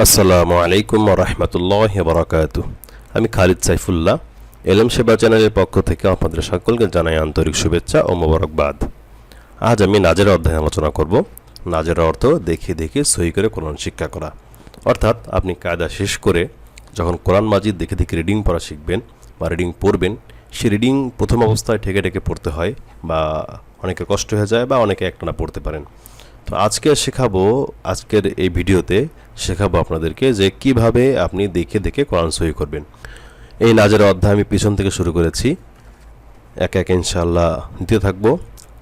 আসসালামু আলাইকুম রহমতুল্লাহ বরাকাত আমি খালিদ সাইফুল্লাহ, এলএম সেবা চ্যানেলের পক্ষ থেকে আপনাদের সকলকে জানাই আন্তরিক শুভেচ্ছা ও মোবারকবাদ। আজ আমি নাজের অধ্যায় আলোচনা করব। নাজের অর্থ দেখে দেখে সহি করে কোরআন শিক্ষা করা। অর্থাৎ আপনি কায়দা শেষ করে যখন কোরআন মাজিদ দেখে দেখে রিডিং পড়া শিখবেন বা রিডিং পড়বেন, সে রিডিং প্রথম অবস্থায় ঠেকে ঠেকে পড়তে হয় বা অনেকে কষ্ট হয়ে যায় বা অনেকে একটানা পড়তে পারেন। তো আজকে শেখাবো, আজকের এই ভিডিওতে শেখাবো আপনাদেরকে যে কীভাবে আপনি দেখে দেখে কোরআন সহি করবেন। এই নাজের অধ্যায় আমি পিছন থেকে শুরু করেছি। এক এক ইনশাল্লাহ দিতে থাকব।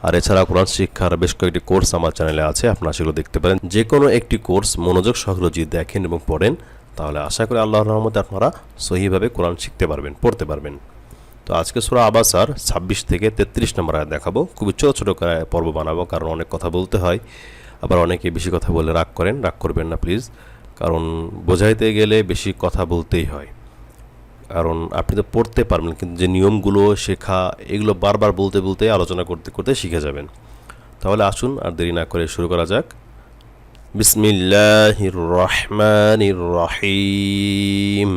আর এছাড়া কোরআন শিক্ষার বেশ কয়েকটি কোর্স আমার চ্যানেলে আছে, আপনারা সেগুলো দেখতে পারেন। যে কোনো একটি কোর্স মনোযোগ সহকারে যদি দেখেন এবং পড়েন, তাহলে আশা করি আল্লাহর রহমতে আপনারা সহিভাবে কোরআন শিখতে পারবেন, পড়তে পারবেন। তো আজকে সুরা আবাসার ছাব্বিশ থেকে তেত্রিশ নম্বর আয়াত দেখাবো। খুবই ছোটো ছোটো পর্ব বানাবো, কারণ অনেক কথা বলতে হয়। আবার অনেকে বেশি কথা বলে রাগ করেন, রাগ করবেন না প্লিজ কারণ বোঝাইতে গেলে বেশি কথা বলতেই হয়। কারণ আপনি তো পড়তে পারবেন, কিন্তু যে নিয়মগুলো শেখা, এগুলো বারবার বলতে বলতে, আলোচনা করতে করতে শিখে যাবেন। তাহলে আসুন আর দেরি না করে শুরু করা যাক। বিসমিল্লাহির রহমানির রহিম।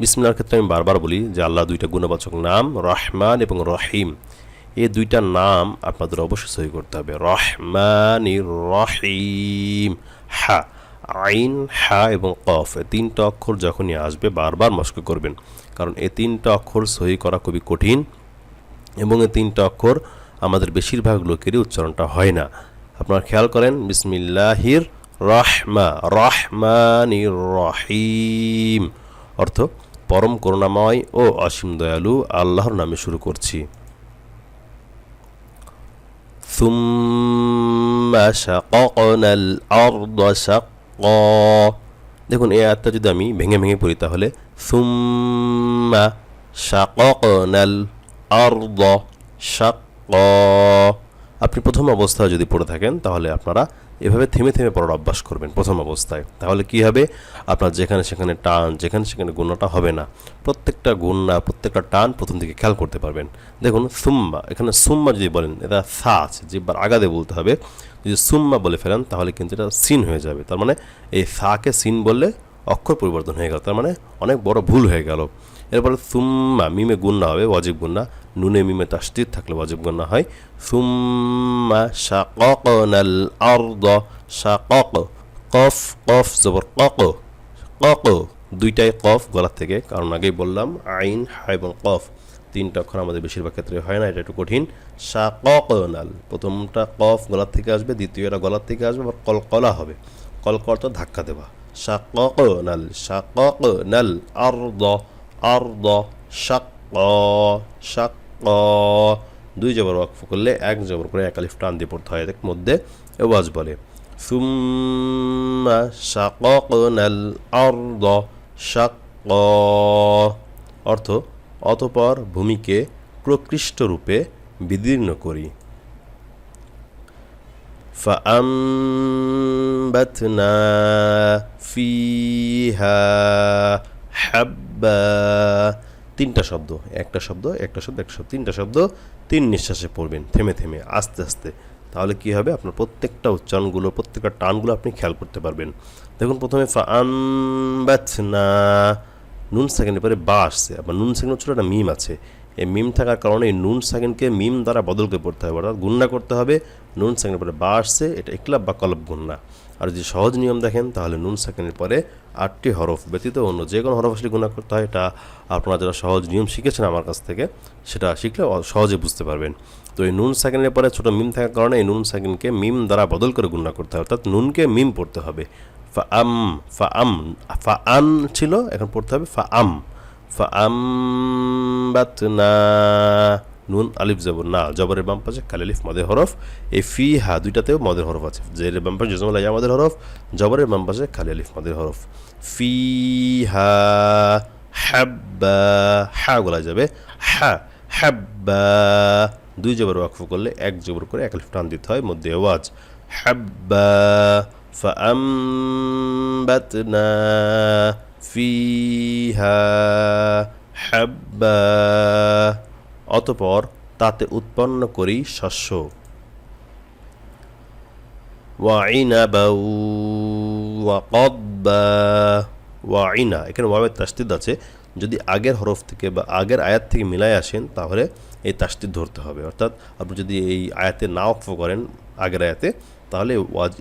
বিসমিল্লার ক্ষেত্রে আমি বারবার বলি যে আল্লাহ দুইটা গুণবাচক নাম, রহমান এবং রহিম। এই দুইটা নাম আপনাদের অবশ্যই সহি করতে হবে। রহমানির রহিম। হা, আইন, হা এবং কফ। এই তিনটা অক্ষর যখনই আসবে বারবার মস্ক করবেন। কারণ এই তিনটা অক্ষর সহি করা খুবই কঠিন এবং এই তিনটা অক্ষর আমাদের বেশিরভাগ লোকেরই উচ্চারণটা হয় না। আপনারা খেয়াল করেন, বিসমিল্লাহির রহমা, রহমানির রহিম। অর্থ পরম করুণাময় ও অসীম দয়ালু আল্লাহর নামে শুরু করছি। দেখুন, এই আত্মা যদি আমি ভেঙে ভেঙে পড়ি তাহলে, সুম্মা শাক আপনি প্রথম অবস্থায় যদি পড়ে থাকেন, তাহলে আপনারা এভাবে থেমে থেমে পড়ার অভ্যাস করবেন প্রথম অবস্থায়। তাহলে কি হবে? আপনার যেখানে সেখানে টান, যেখানে সেখানে গুণাটা হবে না। প্রত্যেকটা গুণা প্রত্যেকটা টান প্রথম দিকে খেয়াল করতে পারবেন। দেখুন, সুম্মা, এখানে সুম্মা যদি বলেন, এটা সা আছে জিব্বার আগাদে বলতে হবে। যদি সুম্মা বলে ফেলেন, তাহলে কিন্তু এটা সিন হয়ে যাবে। তার মানে এই সাকে সিন বললে অক্ষর পরিবর্তন হয়ে গেল, তার মানে অনেক বড় ভুল হয়ে গেল। এরপরে সুম্মা, মিমে গুন্না হবে, ওয়াজিব গুন্না। নুনে মিমে তাস্তির থাকলে ওয়াজিব গুন্না হয়। সুম্মা শাকনাল আরদ, শাকক, কফ কফ, জবর কক কক, দুইটাই কফ গলা থেকে। কারণ আগেই বললাম, আইন হা এবং কফ, তিনটা অক্ষর আমাদের বেশিরভাগ ক্ষেত্রে হয় না, এটা একটু কঠিন। শাকনাল প্রথমটা কফ গলার থেকে আসবে, দ্বিতীয়টা গলার থেকে আসবে, আবার কলকলা হবে। কলকলটা ধাক্কা দেওয়া। শাকনাল শাকনাল আরদ আরদ শাক শাক দুই জবর ওয়াকফ করলে এক জবর করে এক আলিফ টান দিয়ে পড়তে হয় এদের মধ্যে। ওয়াজ বলে, সুম্মা শাকনাল আরদ শাক অর্থ, অতপর ভূমিকে প্রকৃষ্ট রূপে বিদীর্ণ করি। فأنبتنا فيها حبا তিনটা শব্দ একটা শব্দ একটা শব্দ একটা শব্দ তিনটা শব্দ তিন নিঃশ্বাসে পড়বেন থেমে থেমে আস্তে আস্তে তাহলে কি হবে আপনার প্রত্যেকটা উচ্চারণগুলো প্রত্যেকটা টানগুলো আপনি খেয়াল করতে পারবেন দেখুন প্রথমে না নুন সেকেন্ডের পরে বা আসছে আবার নুন সেকেন্ড ছোটো একটা মিম আছে এই মিম থাকার কারণে এই নুন সেকেন্ডকে মিম দ্বারা বদল করে পড়তে হবে, অর্থাৎ গুন্না করতে হবে, নুন সেকেন্ডের পরে বা আসছে, এটা একলাব বা কলব গুন্না। আর যদি সহজ নিয়ম দেখেন, তাহলে নুন সেকেন্ডের পরে আটটি হরফ ব্যতীত অন্য যে কোনো হরফ আসলে গুণা করতে হয়, এটা আপনারা যারা সহজ নিয়ম শিখেছেন আমার কাছ থেকে, সেটা শিখলে সহজে বুঝতে পারবেন। তো এই নুন সেকেন্ডের পরে ছোটো মিম থাকার কারণে এই নুন সেকেন্ডকে মিম দ্বারা বদল করে গুণা করতে হবে অর্থাৎ নুনকে মিম পড়তে হবে। ফা আম ফা আম, ফা আন ছিল, এখন পড়তে হবে ফা আম। ফা আম বাতনা নুন আলিফ জবর না জবরের বাম পাশে খালি আলিফ মদের হরফ এই ফি হা দুইটাতেও মদের হরফ আছে জের বাম পাশে জজমুল আমাদের হরফ জবরের বাম পাশে খালি আলিফ মদের হরফ ফি হা হাব্বা হা গলা যাবে হা হাব্বা দুই জবর ওয়াকফ করলে এক জবর করে এক আলিফ টান দিতে হয় মধ্যে আওয়াজ হাব্বা فأنبتنا অতপর তাতে উৎপন্ন করি শস্য। ওয়াইনা এখানে ওয়াবের তাস্তিদ আছে। যদি আগের হরফ থেকে বা আগের আয়াত থেকে মিলাই আসেন, তাহলে এই তাস্তিদ ধরতে হবে। অর্থাৎ আপনি যদি এই আয়াতে না অক্ষ করেন আগের আয়াতে, তাহলে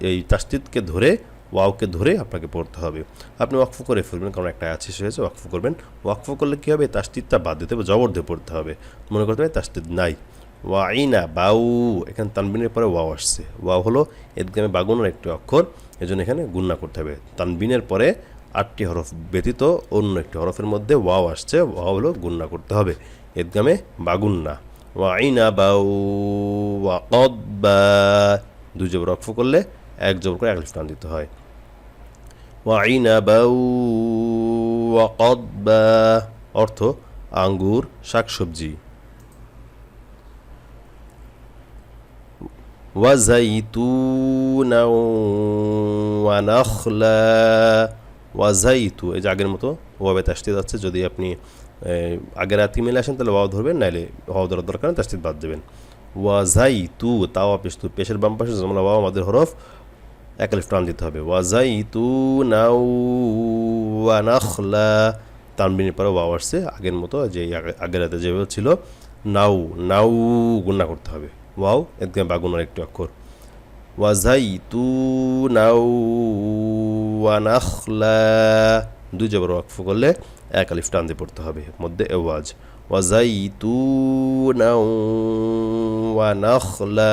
এই তাস্তিদকে ধরে ওয়াওকে ধরে আপনাকে পড়তে হবে। আপনি ওয়াকফ করে ফেলবেন, কারণ একটা আয়াত শেষ হয়েছে, ওয়াকফ করবেন। ওয়াকফ করলে কী হবে? তাস্তিদটা বাদ দিতে হবে, জবর দিয়ে পড়তে হবে। মনে করতে হবে তাস্তিদ নাই। ওয়াইনা বাউ, এখানে তানবিনের পরে ওয়াও আসছে। ওয়াও হলো এদগামে বাগুনের একটি অক্ষর, এজন্য এখানে গুণনা করতে হবে। তানবিনের পরে আটটি হরফ ব্যতীত অন্য একটি হরফের মধ্যে ওয়াও আসছে, ওয়াও হলো গুণনা করতে হবে। এদগামে বাগুন্না। ওয়াইনা বাউ ওয়াকদ বা দুই জবর অক্ষ করলে এক জোর করে এক স্থান দিতে হয়। অর্থ আঙ্গুর, শাকসবজি। ওয়াজাইতুনা ওয়াজাইতু এই যে আগের মতো ওয়াবে তাস্তিদ আছে, যদি আপনি আগের আতি মিলে আসেন, তাহলে ওয়াও ধরবেন, নাইলে ওয়াও ধরার দরকার তাস্তিদ বাদ দেবেন। ওয়াজাইতু তাও আপনি পেশের বাম পাশে, যেমন ওয়াও আমাদের হরফ এক লিফ টান দিতে হবে। ওয়াজাইতু নাও ওয়ানাখলা তানবিনের পরে ওয়াও আসছে। আগের মতো যে আগে- আগের রাতে যেভাবে ছিল, নাউ নাউ গুণা করতে হবে। ওয়াও একদম বাগুনার একটি অক্ষর। ওয়াজাইতুনা ওয়ানাখলা দুই জবর ওয়াকফ করলে এক আলিফ টান দিয়ে পড়তে হবে মধ্যে এওয়াজ ওয়াজাইতুনা ওয়ানাখলা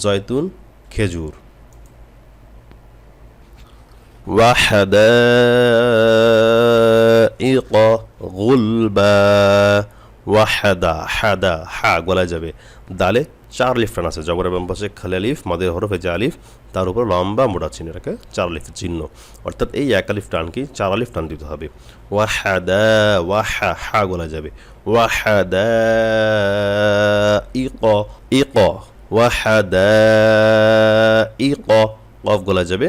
জয়তুন খেজুর। وحدائق غلبا ওয়াহাদা হাদা হা গলা যাবে দালে চার লিফ টান আছে জবরের বাম পাশে খালি আলিফ মাদের হরফে যে আলিফ তার উপর লম্বা মোটা চিহ্ন এটাকে চার আলিফের চিহ্ন অর্থাৎ এই এক আলিফ টানকে চার আলিফ টান দিতে হবে ওয়াহাদা ওয়াহা হা গলা যাবে ওয়াহাদা ইক ইক ওয়াহাদা ইক কফ গলা যাবে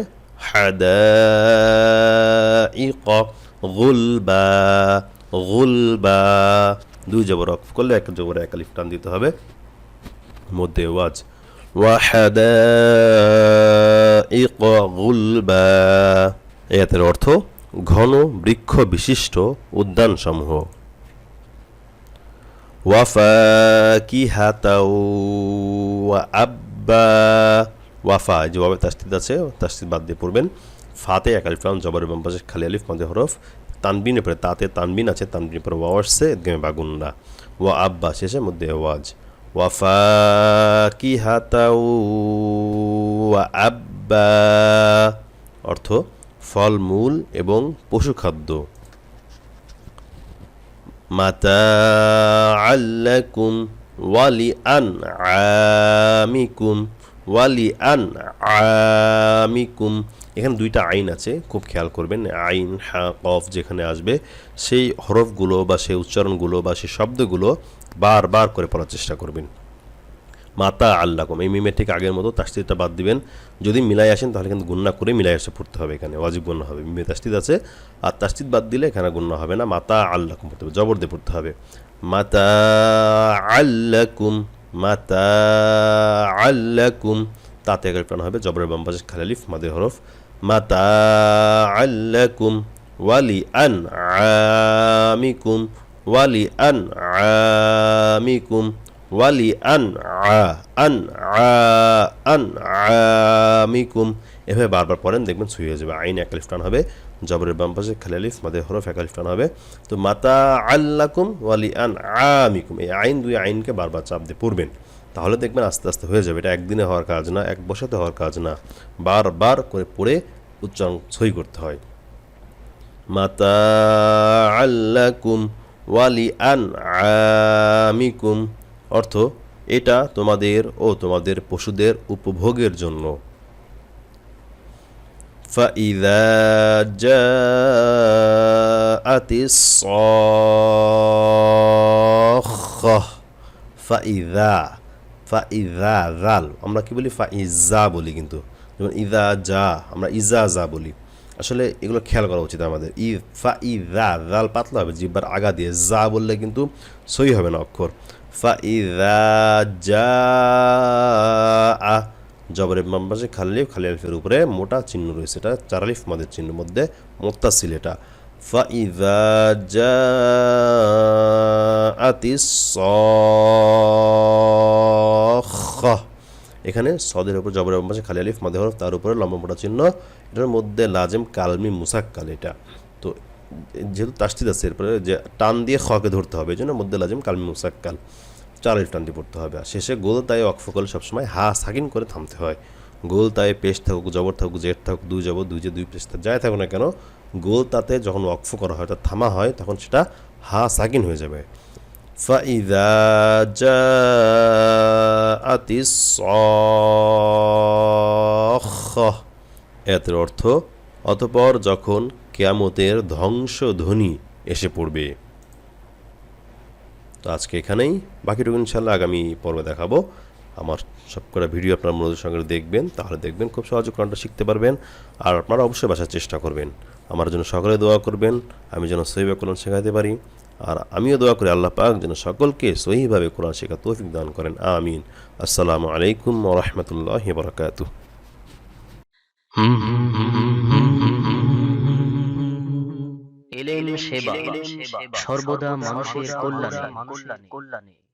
হাদাইক গুলবা গুলবা। দুই জবর অফ করলে এক জবরে এক আলিফ টান দিতে হবে। মধ্যে ওয়াজ ওয়াহাদাইক গুলবা। এতের অর্থ, ঘন বৃক্ষ বিশিষ্ট উদ্যানসমূহ। ওয়াফা কি হাতাও আব্বা। ওয়াফা ভাবে তাস্তিদ আছে তাস্তিদ বাদ দিয়ে পড়বেন। ফাতে এক আলিফ লাম জবরের বাম পাশে খালি আলিফ, মধ্যে হরফ তানবিনের পরে তাতে তানবিন আছে, তানবিনের পরে ওয়া আসছে গেমে বাগুন্না ওয়া আব্বা শেষে মধ্যে ওয়াজ। ওয়াফা কি হাতাও ওয়া আব্বা। অর্থ ফলমূল এবং পশুখাদ্য মাতাআল্লাকুম ওয়ালি আন আমিকুম ওয়ালি আন আমিকুম। এখানে দুইটা আইন আছে, খুব খেয়াল করবেন। আইন, হা, কফ যেখানে আসবে, সেই হরফগুলো বা সেই উচ্চারণগুলো বা সেই শব্দগুলো বারবার করে পড়ার চেষ্টা করবেন। মাতা আল্লাকুম। এই মিমের ঠিক আগের মতো তাস্তিদটা বাদ দিবেন। যদি মিলাই আসেন, তাহলে কিন্তু গুন্না করে মিলাই আসে পড়তে হবে এখানে। ওয়াজিব গুন্না হবে। মিমে তাস্তিদ আছে। আর তাস্তিদ বাদ দিলে এখানে গুন্না হবে না। মাতা আল্লাকুম পড়তে হবে। জবর দিয়ে পড়তে হবে। মাতা আল্লাকুম। মাতা তাতে এগারো প্রাণ হবে জবরের বাম পাশে খালালিফ মাদের হরফ। মাতা আল্লাকুম ওয়ালি আন আমিকুম ওয়ালি আন আমিকুম ওয়ালি আন আ আন আ আন আমিকুম। এভাবে বারবার পড়েন, দেখবেন সুই হয়ে যাবে। আইন এক আলিফ টান হবে জবরের বাম পাশে খালি আলিফ, মাদের হরফ এক আলিফ টান হবে। তো মাতা আল্লাকুম ওয়ালি আন আমিকুম এই আইন দুই আইনকে বারবার চাপ দিয়ে পড়বেন। তাহলে দেখবেন আস্তে আস্তে হয়ে যাবে। এটা একদিনে হওয়ার কাজ না, এক বসাতে হওয়ার কাজ না। বারবার করে পড়ে উচ্চারণ সই করতে হয়। মাতা আল্লাকুম ওয়ালি আন আমিকুম অর্থ এটা তোমাদের ও তোমাদের পশুদের উপভোগের জন্য। فإذا جاءت الصاخة فإذا فإذا ذال আমরা কি বলি ফাইজা বলি কিন্তু যেমন ইদা যা আমরা ইজা যা বলি আসলে এগুলো খেয়াল করা উচিত আমাদের ই ফা ইদা জাল পাতলা হবে জিব্বার আগা দিয়ে যা বললে কিন্তু সই হবে না অক্ষর ফা ইদা যা জবরের বাম পাশে খালিফ খালি উপরে মোটা চিহ্ন রয়েছে এটা, চারালিফ মাদের চিহ্নের মধ্যে মোত্তাসিল এটা। এখানে সদের উপর জবরের বাম পাশে খালি আলিফ মাদে হরফ, তার উপরে লম্বা মোটা চিহ্ন, এটার মধ্যে লাজেম কালমি মুসাক্কাল এটা। তো যেহেতু তাস্তিদ আছে, এরপরে যে টান দিয়ে খকে ধরতে হবে এই জন্য মধ্যে লাজেম কালমি মুসাক্কাল। চার আলিফ টান দিয়ে পড়তে হবে আর শেষে গোল তাই অক্ফ করলে সবসময় হা সাকিন করে থামতে হয় গোল তাই পেশ থাকুক জবর থাকুক জেট থাকুক দুই জবর দুই যে দুই পেশ থাকুক যাই থাকুক না কেন গোল তাতে যখন অক্ফ করা হয় অর্থাৎ থামা হয় তখন সেটা হা সাকিন হয়ে যাবে فإذا جاءت الصاخة এতের অর্থ অতপর যখন কেয়ামতের ধ্বংসধ্বনি এসে পড়বে তো আজকে এখানেই। বাকিটুকু ইনশাল্লাহ আগামী পর্বে দেখাবো। আমার সবকটা ভিডিও আপনার মনোযোগ সঙ্গে দেখবেন, তাহলে দেখবেন খুব সহজে কোরআনটা শিখতে পারবেন আর আপনারা অবশ্যই বাসার চেষ্টা করবেন। আমার জন্য সকলে দোয়া করবেন, আমি যেন সহিভাবে কোরআন শেখাতে পারি আর আমিও দোয়া করি আল্লাহ পাক যেন সকলকে সহিভাবে কোরআন শেখা তৌফিক দান করেন, আমিন। আসসালামু আলাইকুম রহমতুল্লাহ বরকাতু এলেন সেবা। সর্বদা মানুষের কল্যাণে।